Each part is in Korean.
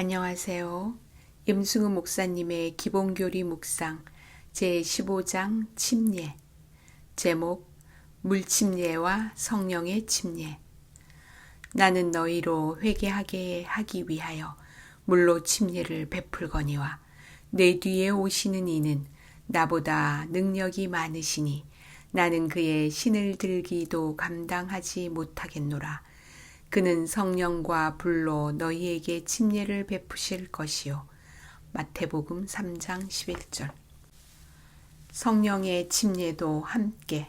안녕하세요. 임승우 목사님의 기본교리 묵상 제15장 침례 제목 물침례와 성령의 침례 나는 너희로 회개하게 하기 위하여 물로 침례를 베풀거니와 내 뒤에 오시는 이는 나보다 능력이 많으시니 나는 그의 신을 들기도 감당하지 못하겠노라. 그는 성령과 불로 너희에게 침례를 베푸실 것이요. 마태복음 3장 11절. 성령의 침례도 함께.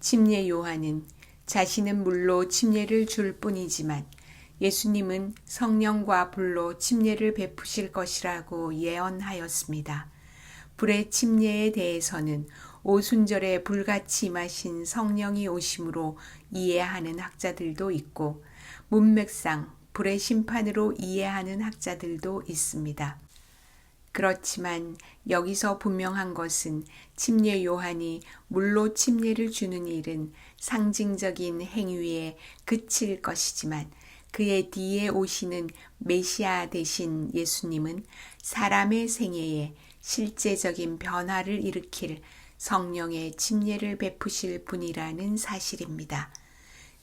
침례 요한은 자신은 물로 침례를 줄 뿐이지만 예수님은 성령과 불로 침례를 베푸실 것이라고 예언하였습니다. 불의 침례에 대해서는 오순절에 불같이 마신 성령이 오심으로 이해하는 학자들도 있고 문맥상 불의 심판으로 이해하는 학자들도 있습니다. 그렇지만 여기서 분명한 것은 침례 요한이 물로 침례를 주는 일은 상징적인 행위에 그칠 것이지만 그의 뒤에 오시는 메시아 대신 예수님은 사람의 생애에 실제적인 변화를 일으킬 성령의 침례를 베푸실 분이라는 사실입니다.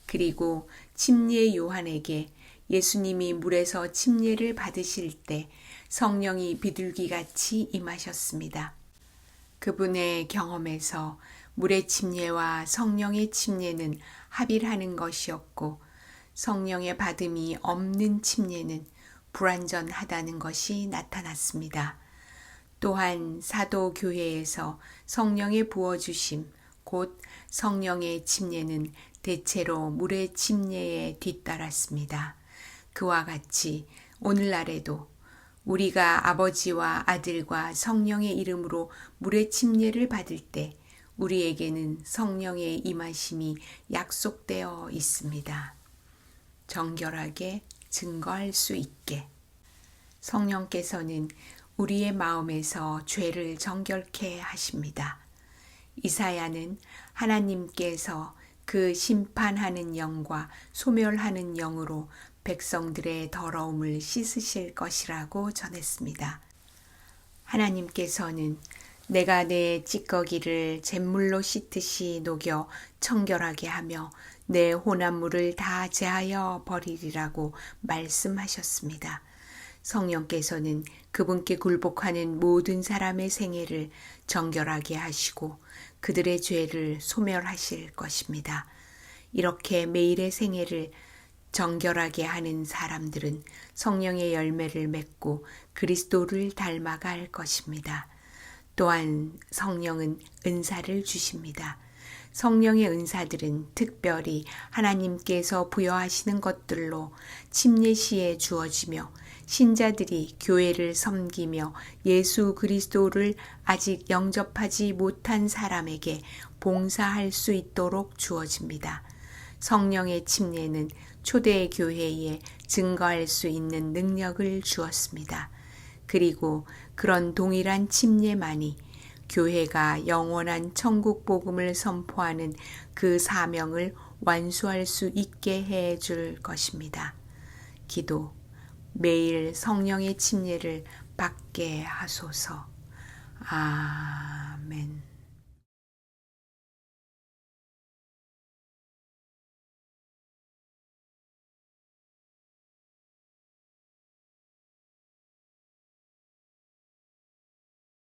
그리고 침례 요한에게 예수님이 물에서 침례를 받으실 때 성령이 비둘기 같이 임하셨습니다. 그분의 경험에서 물의 침례와 성령의 침례는 합일하는 것이었고 성령의 받음이 없는 침례는 불완전하다는 것이 나타났습니다. 또한 사도 교회에서 성령의 부어 주심, 곧 성령의 침례는 대체로 물의 침례에 뒤따랐습니다. 그와 같이 오늘날에도 우리가 아버지와 아들과 성령의 이름으로 물의 침례를 받을 때 우리에게는 성령의 임하심이 약속되어 있습니다. 정결하게 증거할 수 있게 성령께서는 우리의 마음에서 죄를 정결케 하십니다. 이사야는 하나님께서 그 심판하는 영과 소멸하는 영으로 백성들의 더러움을 씻으실 것이라고 전했습니다. 하나님께서는 내가 내 찌꺼기를 잿물로 씻듯이 녹여 청결하게 하며 내 혼합물을 다 제하여 버리리라고 말씀하셨습니다. 성령께서는 그분께 굴복하는 모든 사람의 생애를 정결하게 하시고 그들의 죄를 소멸하실 것입니다. 이렇게 매일의 생애를 정결하게 하는 사람들은 성령의 열매를 맺고 그리스도를 닮아갈 것입니다. 또한 성령은 은사를 주십니다. 성령의 은사들은 특별히 하나님께서 부여하시는 것들로 침례시에 주어지며 신자들이 교회를 섬기며 예수 그리스도를 아직 영접하지 못한 사람에게 봉사할 수 있도록 주어집니다. 성령의 침례는 초대 교회에 증거할 수 있는 능력을 주었습니다. 그리고 그런 동일한 침례만이 교회가 영원한 천국 복음을 선포하는 그 사명을 완수할 수 있게 해 줄 것입니다. 기도 매일 성령의 침례를 받게 하소서. 아.